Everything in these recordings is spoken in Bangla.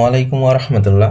ওয়ালাইকুম আহমতুল্লাহ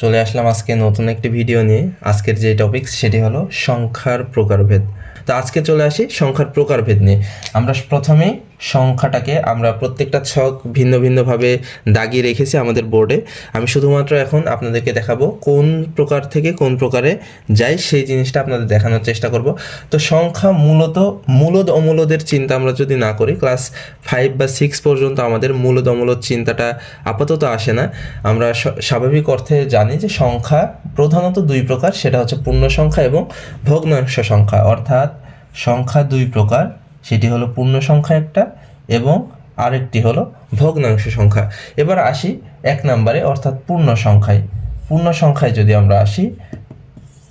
চলে আসলাম আজকে নতুন একটি ভিডিও নিয়ে। আজকের যে টপিক সেটি হলো সংখ্যার প্রকারভেদ। তো আজকে চলে আসি সংখ্যার প্রকারভেদ নিয়ে। আমরা প্রথমেই সংখ্যাটাকে আমরা প্রত্যেকটা ছক ভিন্ন ভিন্নভাবে দাগিয়ে রেখেছি আমাদের বোর্ডে। আমি শুধুমাত্র এখন আপনাদেরকে দেখাবো কোন প্রকার থেকে কোন প্রকারে যাই সেই জিনিসটা আপনাদের দেখানোর চেষ্টা করব। তো সংখ্যা মূলত মূলদ অমূলদের চিন্তা আমরা যদি না করি, ক্লাস ফাইভ বা সিক্স পর্যন্ত আমাদের মূলদ অমূলদ চিন্তাটা আপাতত আসে না। আমরা স্বাভাবিক অর্থে জানি যে সংখ্যা প্রধানত দুই প্রকার, সেটা হচ্ছে পূর্ণ সংখ্যা এবং ভগ্নাংশ সংখ্যা। অর্থাৎ সংখ্যা দুই প্রকার সেটি হলো পূর্ণ সংখ্যা একটা এবং আরেকটি হলো ভগ্নাংশ সংখ্যা। এবার আসি এক নম্বরে, অর্থাৎ পূর্ণ সংখ্যায়। পূর্ণ সংখ্যায় যদি আমরা আসি,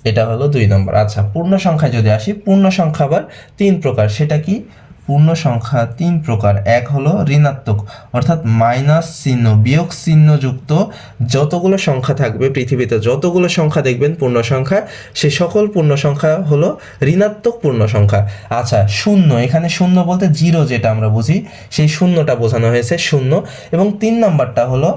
এটা হলো দুই নম্বর। আচ্ছা পূর্ণ সংখ্যায় যদি আসি, পূর্ণ সংখ্যা আবার তিন প্রকার। সেটা কি? পূর্ণ সংখ্যা তিন প্রকার। এক হলো ঋণাত্মক, অর্থাৎ মাইনাস চিহ্ন, বিয়োগ চিহ্ন যুক্ত যতগুলো সংখ্যা থাকবে পৃথিবীতে, যতগুলো সংখ্যা দেখবেন পূর্ণ সংখ্যা, সে সকল পূর্ণ সংখ্যা হলো ঋণাত্মক পূর্ণ সংখ্যা। আচ্ছা শূন্য, এখানে শূন্য বলতে জিরো যেটা আমরা বুঝি, সেই শূন্যটা বোঝানো হয়েছে শূন্য। এবং তিন নাম্বারটা হলো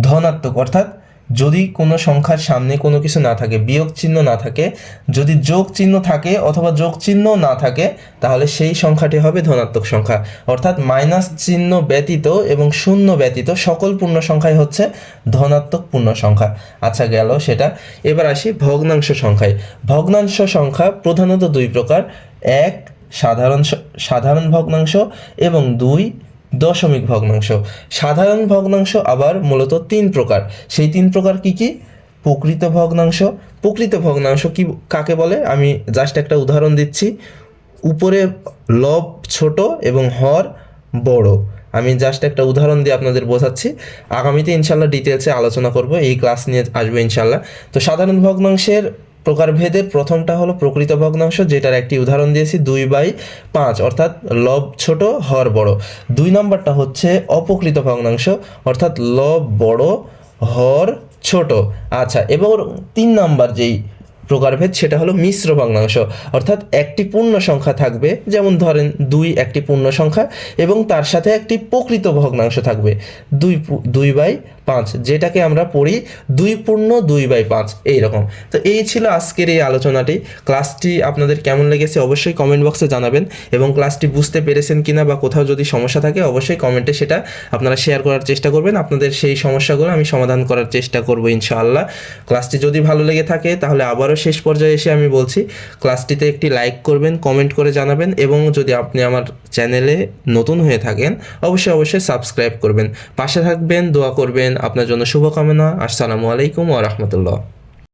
ধনাত্মক, অর্থাৎ যদি কোনো সংখ্যার সামনে কোনো কিছু না থাকে, বিয়োগ চিহ্ন না থাকে, যদি যোগ চিহ্ন থাকে অথবা যোগ চিহ্ন না থাকে, তাহলে সেই সংখ্যাটি হবে ধনাত্মক সংখ্যা। অর্থাৎ মাইনাস চিহ্ন ব্যতীত এবং শূন্য ব্যতীত সকল পূর্ণ সংখ্যাই হচ্ছে ধনাত্মক পূর্ণ সংখ্যা। আচ্ছা গেল সেটা। এবার আসি ভগ্নাংশ সংখ্যায়। ভগ্নাংশ সংখ্যা প্রধানত দুই প্রকার। এক, সাধারণ সাধারণ ভগ্নাংশ এবং দুই দশমিক ভগ্নাংশ। সাধারণ ভগ্নাংশ আবার মূলত তিন প্রকার। সেই তিন প্রকার কি কি? প্রকৃত ভগ্নাংশ। প্রকৃত ভগ্নাংশ কি কাকে বলে? আমি জাস্ট একটা উদাহরণ দিচ্ছি। উপরে লব ছোট এবং হর বড়। আমি জাস্ট একটা উদাহরণ দিয়ে আপনাদের বোঝাচ্ছি। আগামীতে ইনশাল্লাহ ডিটেলসে আলোচনা করব। এই ক্লাস নিয়ে আসবে ইনশাল্লাহ তো সাধারণ ভগ্নাংশের প্রকারভেদের প্রথমটা হলো প্রকৃত ভগ্নাংশ, যেটার একটি উদাহরণ দিয়েছি, দুই বাই পাঁচ, অর্থাৎ লব ছোট, হর বড়। দুই নম্বরটা হচ্ছে অপকৃত ভগ্নাংশ, অর্থাৎ লব বড়, হর ছোট। আচ্ছা এবং তিন নাম্বার যেই প্রকারভেদ সেটা হলো মিশ্র ভগ্নাংশ। অর্থাৎ একটি পূর্ণ সংখ্যা থাকবে, যেমন ধরেন দুই একটি পূর্ণ সংখ্যা, এবং তার সাথে একটি প্রকৃত ভগ্নাংশ থাকবে, দুই দুই বাই পাঁচ, যেটাকে আমরা পড়ি দুই পূর্ণ দুই বাই পাঁচ, এইরকম। তো এই ছিল আজকের এই আলোচনাটি। ক্লাসটি আপনাদের কেমন লেগেছে অবশ্যই কমেন্ট বক্সে জানাবেন, এবং ক্লাসটি বুঝতে পেরেছেন কিনা বা কোথাও যদি সমস্যা থাকে, অবশ্যই কমেন্টে সেটা আপনারা শেয়ার করার চেষ্টা করবেন। আপনাদের সেই সমস্যাগুলো আমি সমাধান করার চেষ্টা করব ইনশাআল্লাহ। ক্লাসটি যদি ভালো লেগে থাকে, তাহলে আবারও শেষ পর্যায়ে এসে আমি বলছি ক্লাসটিতে একটি লাইক করবেন কমেন্ট করে জানাবেন এবং যদি আপনি আমার চ্যানেলে নতুন হয়ে থাকেন, অবশ্যই অবশ্যই সাবস্ক্রাইব করবেন। পাশে থাকবেন, দোয়া করবেন। আপনার জন্য শুভকামনা। আসসালামু আলাইকুম ওয়া রাহমাতুল্লাহ।